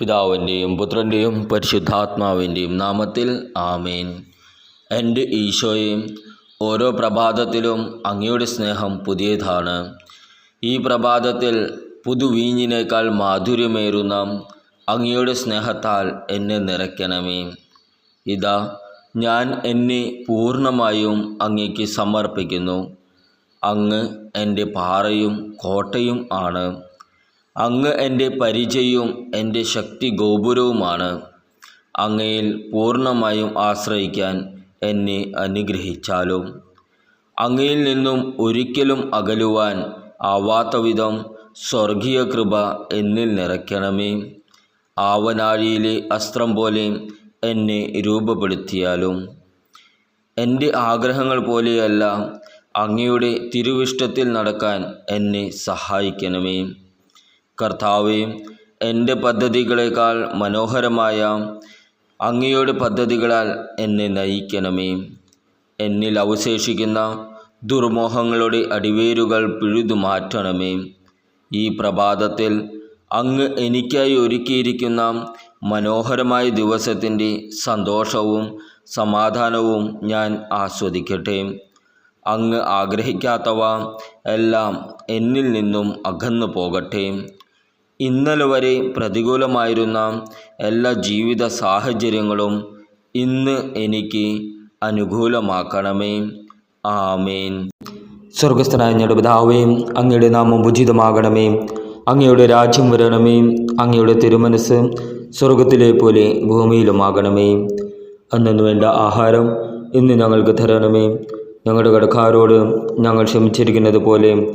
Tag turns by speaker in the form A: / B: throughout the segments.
A: പിതാവിന്റെയും പുത്രന്റെയും പരിശുദ്ധാത്മാവിന്റെയും നാമത്തിൽ ആമേൻ. എന്റെ ഈശോയും ഓരോ പ്രഭാതത്തിലും അങ്ങയുടെ സ്നേഹം പുതിയതാണ്. ഈ പ്രഭാതത്തിൽ പുതുവീഞ്ഞിനേക്കാൾ മാധുര്യമേറുന്ന അങ്ങയുടെ സ്നേഹത്താൽ എന്നെ നിറയ്ക്കണമേ. ഇതാ ഞാൻ എന്നെ പൂർണമായും അങ്ങേക്ക് സമർപ്പിക്കുന്നു. അങ്ങ് എന്റെ പാറയും കോട്ടയും ആണ്. അങ്ങ് എന്റെ പരിചയവും എന്റെ ശക്തി ഗോപുരവുമാണ്. അങ്ങയിൽ പൂർണമായും ആശ്രയിക്കാൻ എന്നെ അനുഗ്രഹിച്ചാലും. അങ്ങയിൽ നിന്നും ഒരിക്കലും അകലുവാൻ ആവാത്ത വിധം സ്വർഗീയ കൃപ എന്നിൽ നിറയ്ക്കണമേ. ആവനാഴിയിലെ അസ്ത്രം പോലെ എന്നെ രൂപപ്പെടുത്തിയാലും. എന്റെ ആഗ്രഹങ്ങൾ പോലെയല്ല അങ്ങയുടെ തിരുവിഷ്ടത്തിൽ നടക്കാൻ എന്നെ സഹായിക്കണമേ. കർത്താവെ എന്റെ പദ്ധതികളെക്കാൾ മനോഹരമായ അങ്ങയുടെ പദ്ധതികളാൽ എന്നെ നയിക്കണമേ. എന്നിൽ അവശേഷിക്കുന്ന ദുർമോഹങ്ങളുടെ അടിവേരുകൾ പിഴുതു മാറ്റണമേ. ഈ പ്രഭാതത്തിൽ അങ്ങ് എനിക്കായി ഒരുക്കിയിരിക്കുന്ന മനോഹരമായ ദിവസത്തിന്റെ സന്തോഷവും സമാധാനവും ഞാൻ ആസ്വദിക്കട്ടെ. അങ്ങ് ആഗ്രഹിക്കാത്തവ എല്ലാം എന്നിൽ നിന്നും അകന്നു പോകട്ടെ ഇന്നലെ വരെ പ്രതികൂലമായിരുന്ന എല്ലാ ജീവിത സാഹചര്യങ്ങളും ഇന്ന് എനിക്ക് അനുകൂലമാക്കണമേ. ആമേൻ.
B: സ്വർഗസ്ഥനായ ഞങ്ങളുടെ പിതാവേ അങ്ങയുടെ നാമം ഉചിതമാകണമേ. അങ്ങയുടെ രാജ്യം വരണമേ. അങ്ങയുടെ തിരുമനസ് സ്വർഗത്തിലെ പോലെ ഭൂമിയിലുമാകണമേ. അന്നു വേണ്ട ആഹാരം ഇന്ന് ഞങ്ങൾക്ക് തരണമേ. ഞങ്ങളുടെ കടക്കാരോട് ഞങ്ങൾ ക്ഷമിച്ചിരിക്കുന്നത് പോലെ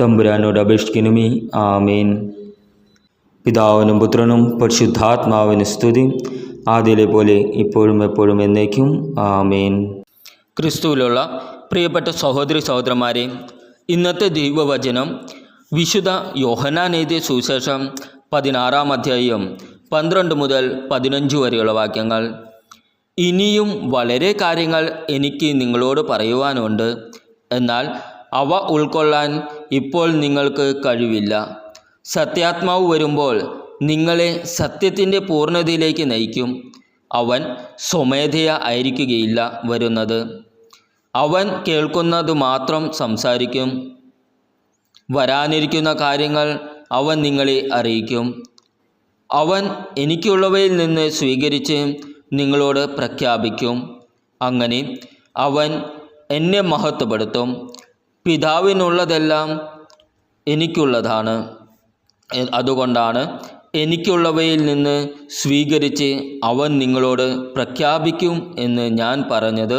B: തമ്പുരാനോട് അപേക്ഷിക്കണമേ. ആമീൻ. പിതാവിനും പുത്രനും പരിശുദ്ധാത്മാവിന് സ്തുതി. ആദ്യയിലെ പോലെ ഇപ്പോഴും എപ്പോഴും എന്നേക്കും. ആമീൻ.
A: ക്രിസ്തുവിലുള്ള പ്രിയപ്പെട്ട സഹോദരി സഹോദരന്മാരെ ഇന്നത്തെ ദൈവവചനം വിശുദ്ധ യോഹനാനെഴുതിയ സുവിശേഷം പതിനാറാം അധ്യായം പന്ത്രണ്ട് മുതൽ പതിനഞ്ച് വരെയുള്ള വാക്യങ്ങൾ. ഇനിയും വളരെ കാര്യങ്ങൾ എനിക്ക് നിങ്ങളോട് പറയുവാനുണ്ട്. എന്നാൽ അവ ഉൾക്കൊള്ളാൻ ഇപ്പോൾ നിങ്ങൾക്ക് കഴിവില്ല. സത്യാത്മാവ് വരുമ്പോൾ നിങ്ങളെ സത്യത്തിന്റെ പൂർണതയിലേക്ക് നയിക്കും. അവൻ സ്വമേധയ ആയിരിക്കുകയില്ല വരുന്നത്. അവൻ കേൾക്കുന്നത് മാത്രം സംസാരിക്കും. വരാനിരിക്കുന്ന കാര്യങ്ങൾ അവൻ നിങ്ങളെ അറിയിക്കും. അവൻ എനിക്കുള്ളവയിൽ നിന്ന് സ്വീകരിച്ച് നിങ്ങളോട് പ്രഖ്യാപിക്കും. അങ്ങനെ അവൻ എന്നെ മഹത്വപ്പെടുത്തും. പിതാവിനുള്ളതെല്ലാം എനിക്കുള്ളതാണ്. അതുകൊണ്ടാണ് എനിക്കുള്ളവയിൽ നിന്ന് സ്വീകരിച്ച് അവൻ നിങ്ങളോട് പ്രഖ്യാപിക്കും എന്ന് ഞാൻ പറഞ്ഞത്.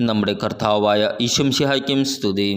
A: നമ്മുടെ കർത്താവായ ഈശംഷിഹായ്ക്കും സ്തുതി.